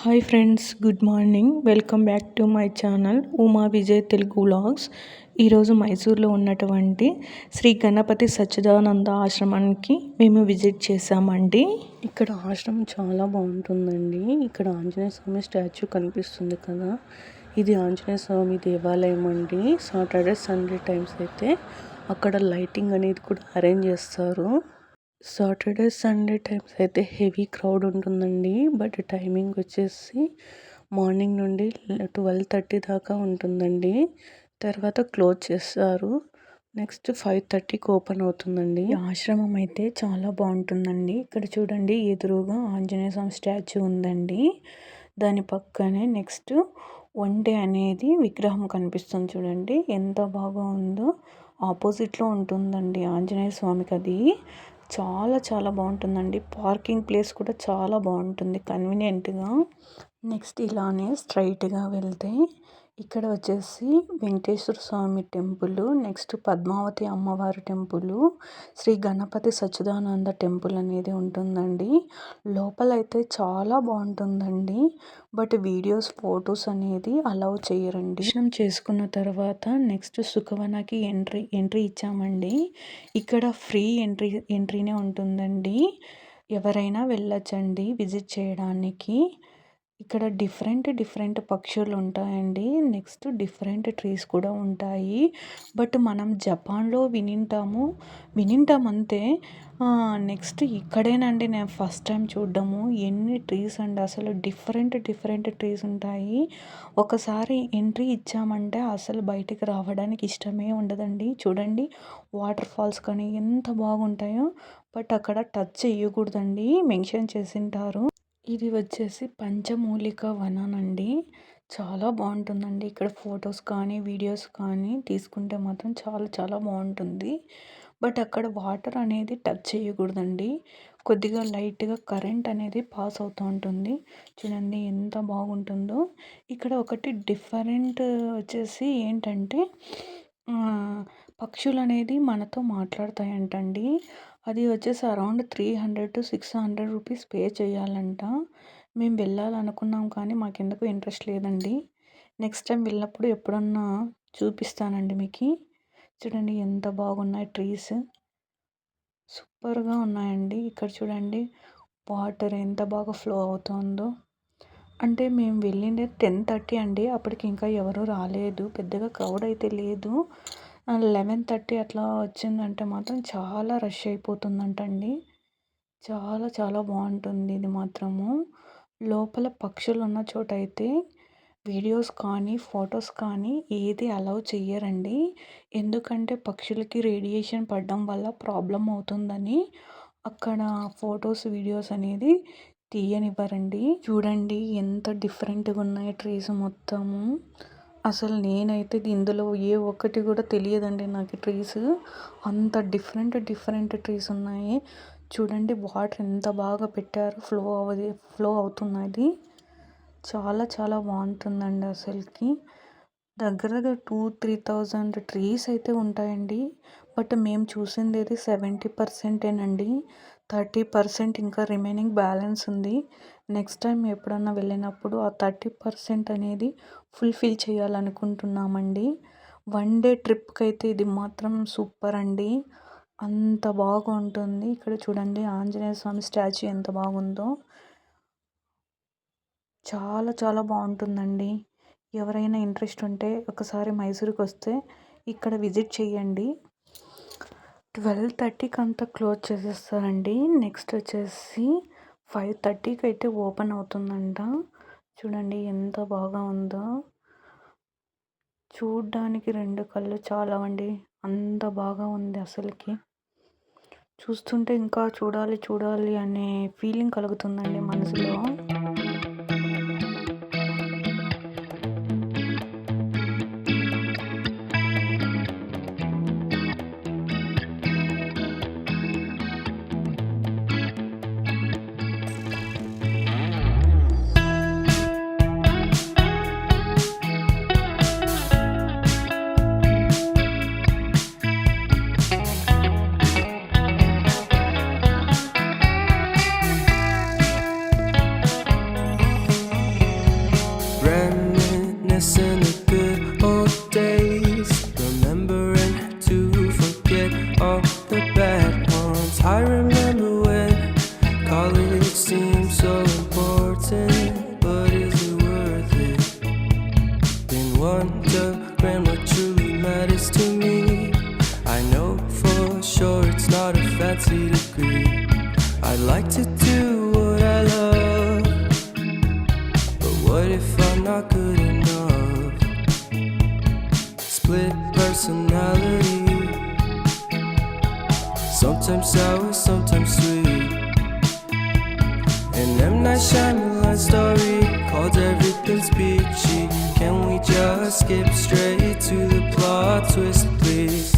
Hi friends good morning welcome back to my channel Uma Vijay Telugu vlogs ఈరోజు మైసూర్లో ఉన్నటువంటి శ్రీ గణపతి సచ్చిదానంద ఆశ్రమానికి మేము విజిట్ చేసామండి ఇక్కడ ఆశ్రమం చాలా బాగుంటుందండి. ఇక్కడ ఆంజనేయ స్వామి స్టాచ్యూ కనిపిస్తుంది కదా. ఇది ఆంజనేయ స్వామి దేవాలయం అండి. సాటర్డే సండే టైమ్స్ అయితే అక్కడ లైటింగ్ అనేది కూడా అరేంజ్ చేస్తారు. సాటర్డే సండే టైమ్స్ అయితే హెవీ క్రౌడ్ ఉంటుందండి. బట్ టైమింగ్ వచ్చేసి మార్నింగ్ నుండి ట్వెల్వ్ థర్టీ దాకా ఉంటుందండి. తర్వాత క్లోజ్ చేస్తారు. నెక్స్ట్ ఫైవ్ థర్టీకి ఓపెన్ అవుతుందండి. ఆశ్రమం అయితే చాలా బాగుంటుందండి. ఇక్కడ చూడండి ఎదురుగా ఆంజనేయ స్వామి స్టాచ్యూ ఉందండి. దాని పక్కనే నెక్స్ట్ వన్ డే అనేది విగ్రహం కనిపిస్తుంది చూడండి. ఎంత బాగా ఉందో ఆపోజిట్లో ఉంటుందండి ఆంజనేయ స్వామికి అది చాలా చాలా బాగుంటుందండి. పార్కింగ్ ప్లేస్ కూడా చాలా బాగుంటుంది. కన్వీనియంట్గా. నెక్స్ట్ ఇలానే స్ట్రైట్గా వెళ్తే ఇక్కడ వచ్చేసి వెంకటేశ్వర స్వామి టెంపుల్ నెక్స్ట్ పద్మావతి అమ్మవారి టెంపుల్ శ్రీ గణపతి సచ్చిదానంద టెంపుల్ అనేది ఉంటుందండి. లోపల అయితే చాలా బాగుంటుందండి. బట్ వీడియోస్ ఫొటోస్ అనేది అలౌ చేయరండి. దర్శనం చేసుకున్న తర్వాత నెక్స్ట్ సుఖవనకి ఎంట్రీ ఎంట్రీ ఇచ్చామండి. ఇక్కడ ఫ్రీ ఎంట్రీ ఎంట్రీనే ఉంటుందండి. ఎవరైనా వెళ్ళొచ్చండి విజిట్ చేయడానికి. ఇక్కడ డిఫరెంట్ డిఫరెంట్ పక్షులు ఉంటాయండి. నెక్స్ట్ డిఫరెంట్ ట్రీస్ కూడా ఉంటాయి. బట్ మనం జపాన్లో వినింటాము. వినింటాం అంతే నెక్స్ట్ ఇక్కడేనండి నేను ఫస్ట్ టైం చూడడము. ఎన్ని ట్రీస్ అండి అసలు డిఫరెంట్ డిఫరెంట్ ట్రీస్ ఉంటాయి. ఒకసారి ఎంట్రీ ఇచ్చామంటే అసలు బయటికి రావడానికి ఇష్టమే ఉండదండి. చూడండి వాటర్ ఫాల్స్ కానీ ఎంత బాగుంటాయో. బట్ అక్కడ టచ్ చేయకూడదండి మెన్షన్ చేసింటారు. ఇది వచ్చేసి పంచమూలిక అండి. చాలా బాగుంటుందండి. ఇక్కడ ఫొటోస్ కానీ వీడియోస్ కానీ తీసుకుంటే మాత్రం చాలా చాలా బాగుంటుంది. బట్ అక్కడ వాటర్ అనేది టచ్ చేయకూడదండి. కొద్దిగా లైట్గా కరెంట్ అనేది పాస్ అవుతూ ఉంటుంది. చూడండి ఎంత బాగుంటుందో. ఇక్కడ ఒకటి డిఫరెంట్ వచ్చేసి ఏంటంటే పక్షులు అనేది మనతో మాట్లాడతాయంటండి. అది వచ్చేసి around three hundred to six hundred rupees pay చేయాలంట. మేము వెళ్ళాలనుకున్నాం కానీ మాకెందుకు ఇంట్రెస్ట్ లేదండి. నెక్స్ట్ టైం వెళ్ళినప్పుడు ఎప్పుడన్నా చూపిస్తానండి మీకు. చూడండి ఎంత బాగున్నాయి ట్రీస్. సూపర్గా ఉన్నాయండి. ఇక్కడ చూడండి వాటర్ ఎంత బాగా ఫ్లో అవుతుందో. అంటే మేము వెళ్ళిండే టెన్ థర్టీ అండి. అప్పటికి ఇంకా ఎవరు రాలేదు. పెద్దగా క్రౌడ్ అయితే లేదు. లెవెన్ థర్టీ అట్లా వచ్చిందంటే మాత్రం చాలా రష్ అయిపోతుందంటండి. చాలా చాలా బాగుంటుంది ఇది మాత్రము. లోపల పక్షులు ఉన్న చోట అయితే వీడియోస్ కానీ ఫొటోస్ కానీ ఏది అలౌ చెయ్యరండి. ఎందుకంటే పక్షులకి రేడియేషన్ పడడం వల్ల ప్రాబ్లం అవుతుందని అక్కడ ఫొటోస్ వీడియోస్ అనేది తీయనివ్వరండి. చూడండి ఎంత డిఫరెంట్గా ఉన్నాయి ట్రీస్ మొత్తము. అసలు నేనైతే ఇందులో ఏ ఒక్కటి కూడా తెలియదండి నాకు ట్రీస్ అంత డిఫరెంట్ డిఫరెంట్ ట్రీస్ ఉన్నాయి. చూడండి వాటర్ ఎంత బాగా పెట్టారు. ఫ్లో అవ్వది ఫ్లో అవుతున్నది. చాలా చాలా బాగుంటుందండి అసలుకి. దగ్గర దగ్గర టూ త్రీ థౌజండ్ ట్రీస్ అయితే ఉంటాయండి. బట్ మేము చూసింది అయితే సెవెంటీ పర్సెంటేనండి థర్టీ పర్సెంట్ ఇంకా రిమైనింగ్ బ్యాలెన్స్ ఉంది. నెక్స్ట్ టైం ఎప్పుడన్నా వెళ్ళినప్పుడు ఆ థర్టీ పర్సెంట్ అనేది ఫుల్ఫిల్ చేయాలనుకుంటున్నామండి. వన్ డే ట్రిప్కి అయితే ఇది మాత్రం సూపర్ అండి. అంత బాగుంటుంది. ఇక్కడ చూడండి ఆంజనేయ స్వామి స్టాచ్యూ ఎంత బాగుందో. చాలా చాలా బాగుంటుందండి. ఎవరైనా ఇంట్రెస్ట్ ఉంటే ఒకసారి మైసూర్కి వస్తే ఇక్కడ విజిట్ చేయండి. ట్వెల్వ్ థర్టీకి అంతా క్లోజ్ చేసేస్తారండి. నెక్స్ట్ వచ్చేసి ఫైవ్ థర్టీకి అయితే ఓపెన్ అవుతుందంట. చూడండి ఎంత బాగా ఉందో. చూడ్డానికి రెండు కళ్ళు చాలవండి. అంత బాగా ఉంది అసలుకి. చూస్తుంటే ఇంకా చూడాలి చూడాలి అనే ఫీలింగ్ కలుగుతుందండి మనసులో. Fancy degree. I'd like to do what I love. But what if I'm not good enough? Split personality. Sometimes sour, sometimes sweet. An M. Night Shyamalan story called Everything's Peachy. Can we just skip straight to the plot twist, please?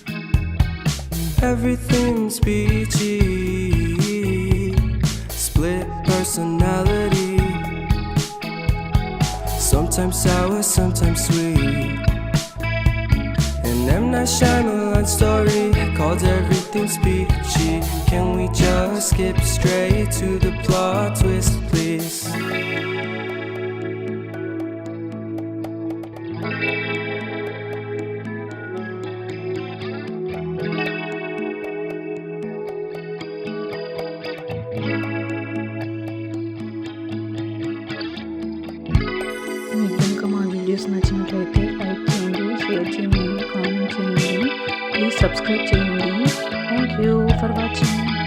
everything's peachy. Split personality, sometimes sour, sometimes sweet. An M. Night Shyamalan story called Everything's Peachy. Can we just skip straight to the plot twist, please? నచ్చినట్లయితే like చేయండి share చేయండి comment చేయండి please subscribe చేయండి thank you for watching